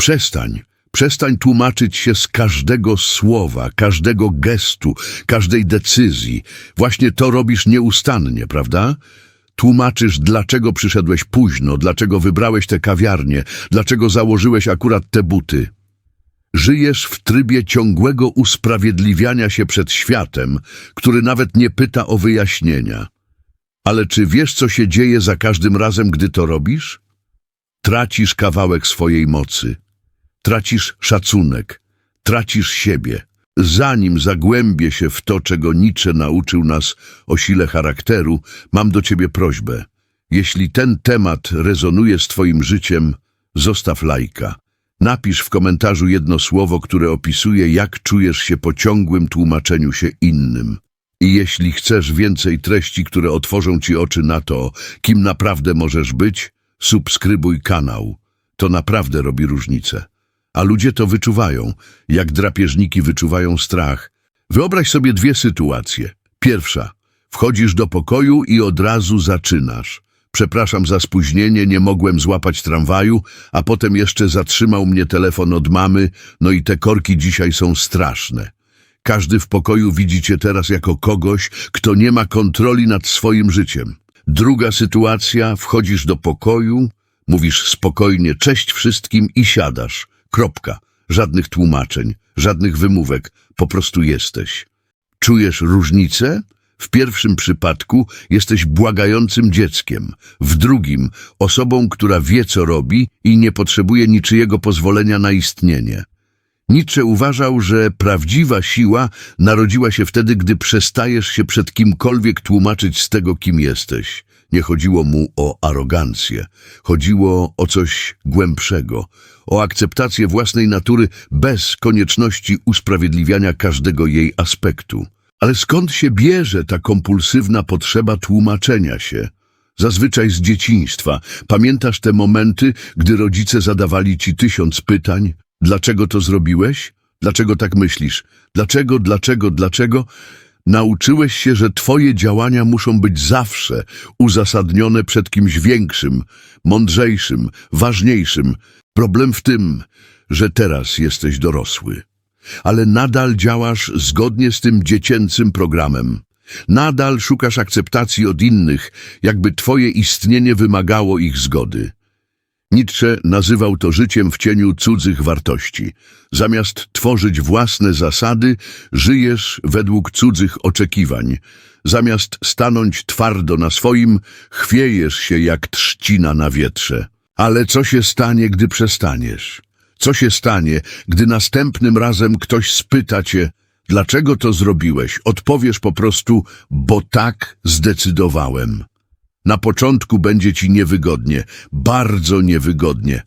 Przestań. Przestań tłumaczyć się z każdego słowa, każdego gestu, każdej decyzji. Właśnie to robisz nieustannie, prawda? Tłumaczysz, dlaczego przyszedłeś późno, dlaczego wybrałeś tę kawiarnię, dlaczego założyłeś akurat te buty. Żyjesz w trybie ciągłego usprawiedliwiania się przed światem, który nawet nie pyta o wyjaśnienia. Ale czy wiesz, co się dzieje za każdym razem, gdy to robisz? Tracisz kawałek swojej mocy. Tracisz szacunek. Tracisz siebie. Zanim zagłębię się w to, czego Nietzsche nauczył nas o sile charakteru, mam do ciebie prośbę. Jeśli ten temat rezonuje z twoim życiem, zostaw lajka. Napisz w komentarzu jedno słowo, które opisuje, jak czujesz się po ciągłym tłumaczeniu się innym. I jeśli chcesz więcej treści, które otworzą ci oczy na to, kim naprawdę możesz być, subskrybuj kanał. To naprawdę robi różnicę. A ludzie to wyczuwają, jak drapieżniki wyczuwają strach. Wyobraź sobie dwie sytuacje. Pierwsza. Wchodzisz do pokoju i od razu zaczynasz. Przepraszam za spóźnienie, nie mogłem złapać tramwaju, a potem jeszcze zatrzymał mnie telefon od mamy, no i te korki dzisiaj są straszne. Każdy w pokoju widzi cię teraz jako kogoś, kto nie ma kontroli nad swoim życiem. Druga sytuacja, wchodzisz do pokoju, mówisz spokojnie cześć wszystkim i siadasz. Kropka. Żadnych tłumaczeń, żadnych wymówek, po prostu jesteś. Czujesz różnicę? W pierwszym przypadku jesteś błagającym dzieckiem, w drugim osobą, która wie co robi i nie potrzebuje niczyjego pozwolenia na istnienie. Nietzsche uważał, że prawdziwa siła narodziła się wtedy, gdy przestajesz się przed kimkolwiek tłumaczyć z tego, kim jesteś. Nie chodziło mu o arogancję, chodziło o coś głębszego, o akceptację własnej natury bez konieczności usprawiedliwiania każdego jej aspektu. Ale skąd się bierze ta kompulsywna potrzeba tłumaczenia się? Zazwyczaj z dzieciństwa. Pamiętasz te momenty, gdy rodzice zadawali ci tysiąc pytań? Dlaczego to zrobiłeś? Dlaczego tak myślisz? Dlaczego, dlaczego, dlaczego? Nauczyłeś się, że twoje działania muszą być zawsze uzasadnione przed kimś większym, mądrzejszym, ważniejszym. Problem w tym, że teraz jesteś dorosły. Ale nadal działasz zgodnie z tym dziecięcym programem. Nadal szukasz akceptacji od innych, jakby twoje istnienie wymagało ich zgody. Nietzsche nazywał to życiem w cieniu cudzych wartości. Zamiast tworzyć własne zasady, żyjesz według cudzych oczekiwań. Zamiast stanąć twardo na swoim, chwiejesz się jak trzcina na wietrze. Ale co się stanie, gdy przestaniesz? Co się stanie, gdy następnym razem ktoś spyta cię, dlaczego to zrobiłeś? Odpowiesz po prostu, bo tak zdecydowałem. Na początku będzie ci niewygodnie, bardzo niewygodnie.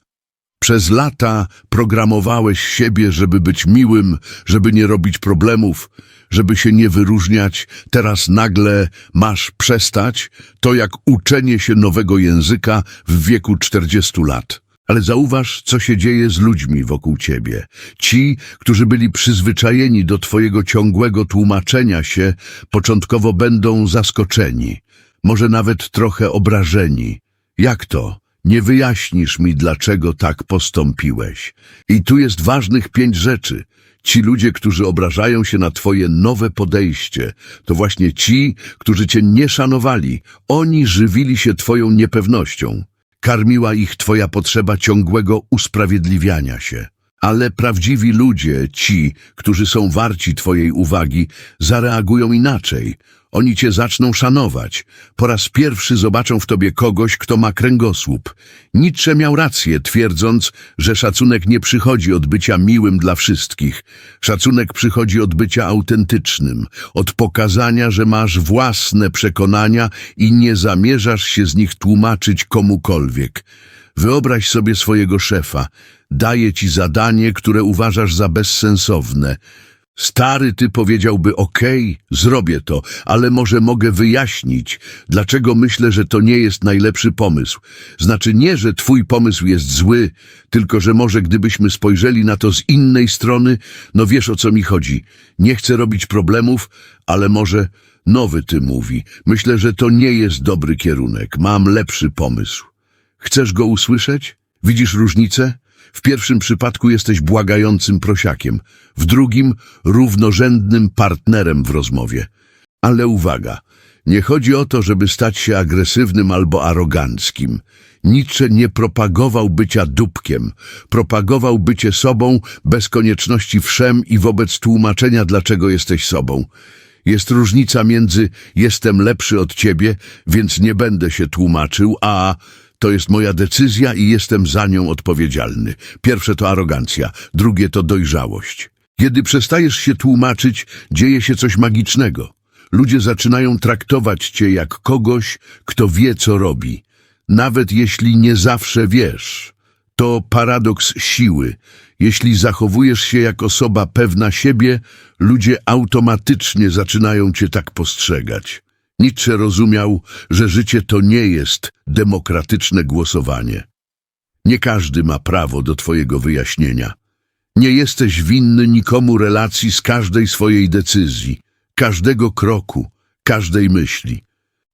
Przez lata programowałeś siebie, żeby być miłym, żeby nie robić problemów, żeby się nie wyróżniać. Teraz nagle masz przestać, to jak uczenie się nowego języka w wieku 40 lat. Ale zauważ, co się dzieje z ludźmi wokół ciebie. Ci, którzy byli przyzwyczajeni do twojego ciągłego tłumaczenia się, początkowo będą zaskoczeni, może nawet trochę obrażeni. Jak to? Nie wyjaśnisz mi, dlaczego tak postąpiłeś. I tu jest ważnych pięć rzeczy. Ci ludzie, którzy obrażają się na twoje nowe podejście, to właśnie ci, którzy cię nie szanowali. Oni żywili się twoją niepewnością. Karmiła ich twoja potrzeba ciągłego usprawiedliwiania się. Ale prawdziwi ludzie, ci, którzy są warci twojej uwagi, zareagują inaczej. Oni cię zaczną szanować. Po raz pierwszy zobaczą w tobie kogoś, kto ma kręgosłup. Nietzsche miał rację, twierdząc, że szacunek nie przychodzi od bycia miłym dla wszystkich. Szacunek przychodzi od bycia autentycznym, od pokazania, że masz własne przekonania i nie zamierzasz się z nich tłumaczyć komukolwiek. Wyobraź sobie swojego szefa. Daje ci zadanie, które uważasz za bezsensowne. Stary ty powiedziałby, okej, zrobię to, ale może mogę wyjaśnić, dlaczego myślę, że to nie jest najlepszy pomysł. Znaczy nie, że twój pomysł jest zły, tylko że może gdybyśmy spojrzeli na to z innej strony, no wiesz o co mi chodzi. Nie chcę robić problemów, ale może nowy ty mówi. Myślę, że to nie jest dobry kierunek. Mam lepszy pomysł. Chcesz go usłyszeć? Widzisz różnicę? W pierwszym przypadku jesteś błagającym prosiakiem, w drugim równorzędnym partnerem w rozmowie. Ale uwaga, nie chodzi o to, żeby stać się agresywnym albo aroganckim. Nietzsche nie propagował bycia dupkiem, propagował bycie sobą bez konieczności wszem i wobec tłumaczenia, dlaczego jesteś sobą. Jest różnica między jestem lepszy od ciebie, więc nie będę się tłumaczył, a to jest moja decyzja i jestem za nią odpowiedzialny. Pierwsze to arogancja, drugie to dojrzałość. Kiedy przestajesz się tłumaczyć, dzieje się coś magicznego. Ludzie zaczynają traktować cię jak kogoś, kto wie, co robi. Nawet jeśli nie zawsze wiesz. To paradoks siły. Jeśli zachowujesz się jak osoba pewna siebie, ludzie automatycznie zaczynają cię tak postrzegać. Nietzsche rozumiał, że życie to nie jest demokratyczne głosowanie. Nie każdy ma prawo do twojego wyjaśnienia. Nie jesteś winny nikomu relacji z każdej swojej decyzji, każdego kroku, każdej myśli.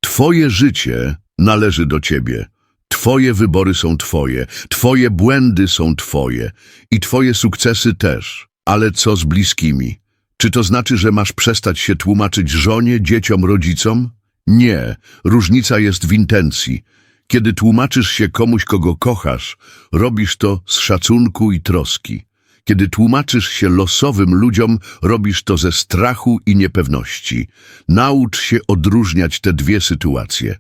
Twoje życie należy do ciebie. Twoje wybory są twoje, twoje błędy są twoje i twoje sukcesy też. Ale co z bliskimi? Czy to znaczy, że masz przestać się tłumaczyć żonie, dzieciom, rodzicom? Nie, różnica jest w intencji. Kiedy tłumaczysz się komuś, kogo kochasz, robisz to z szacunku i troski. Kiedy tłumaczysz się losowym ludziom, robisz to ze strachu i niepewności. Naucz się odróżniać te dwie sytuacje.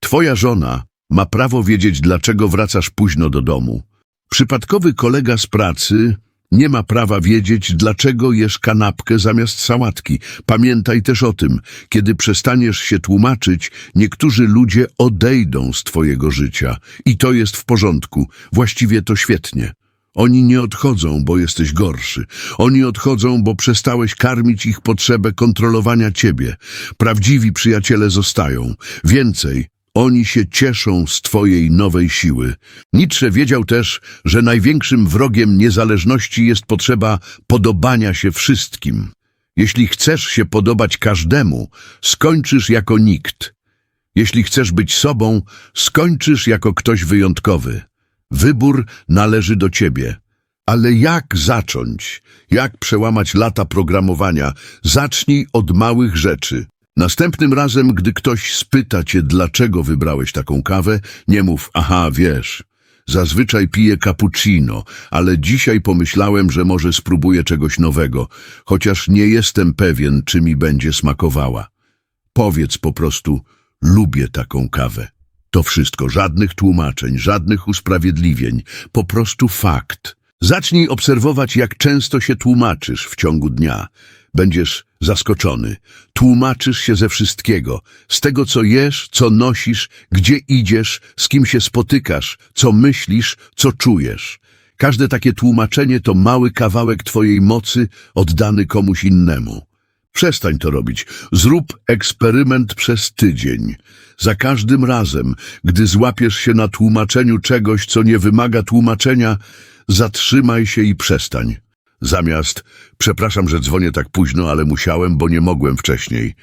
Twoja żona ma prawo wiedzieć, dlaczego wracasz późno do domu. Przypadkowy kolega z pracy nie ma prawa wiedzieć, dlaczego jesz kanapkę zamiast sałatki. Pamiętaj też o tym, kiedy przestaniesz się tłumaczyć, niektórzy ludzie odejdą z twojego życia. I to jest w porządku. Właściwie to świetnie. Oni nie odchodzą, bo jesteś gorszy. Oni odchodzą, bo przestałeś karmić ich potrzebę kontrolowania ciebie. Prawdziwi przyjaciele zostają. Więcej, oni się cieszą z twojej nowej siły. Nietzsche wiedział też, że największym wrogiem niezależności jest potrzeba podobania się wszystkim. Jeśli chcesz się podobać każdemu, skończysz jako nikt. Jeśli chcesz być sobą, skończysz jako ktoś wyjątkowy. Wybór należy do ciebie. Ale jak zacząć? Jak przełamać lata programowania? Zacznij od małych rzeczy. Następnym razem, gdy ktoś spyta cię, dlaczego wybrałeś taką kawę, nie mów, aha, wiesz, zazwyczaj piję cappuccino, ale dzisiaj pomyślałem, że może spróbuję czegoś nowego, chociaż nie jestem pewien, czy mi będzie smakowała. Powiedz po prostu, lubię taką kawę. To wszystko, żadnych tłumaczeń, żadnych usprawiedliwień, po prostu fakt. Zacznij obserwować, jak często się tłumaczysz w ciągu dnia. Będziesz zaskoczony. Tłumaczysz się ze wszystkiego. Z tego, co jesz, co nosisz, gdzie idziesz, z kim się spotykasz, co myślisz, co czujesz. Każde takie tłumaczenie to mały kawałek twojej mocy oddany komuś innemu. Przestań to robić. Zrób eksperyment przez tydzień. Za każdym razem, gdy złapiesz się na tłumaczeniu czegoś, co nie wymaga tłumaczenia, zatrzymaj się i przestań. Zamiast, przepraszam, że dzwonię tak późno, ale musiałem, bo nie mogłem wcześniej.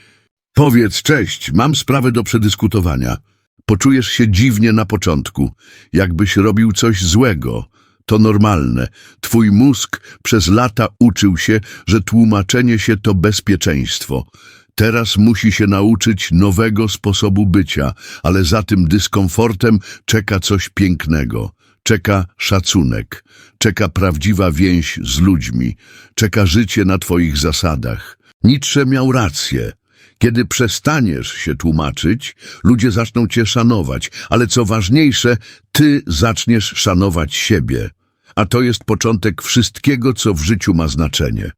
Powiedz, cześć, mam sprawę do przedyskutowania. Poczujesz się dziwnie na początku, jakbyś robił coś złego. To normalne. Twój mózg przez lata uczył się, że tłumaczenie się to bezpieczeństwo. Teraz musi się nauczyć nowego sposobu bycia, ale za tym dyskomfortem czeka coś pięknego. Czeka szacunek, czeka prawdziwa więź z ludźmi, czeka życie na twoich zasadach. Nietzsche miał rację. Kiedy przestaniesz się tłumaczyć, ludzie zaczną cię szanować, ale co ważniejsze, ty zaczniesz szanować siebie. A to jest początek wszystkiego, co w życiu ma znaczenie.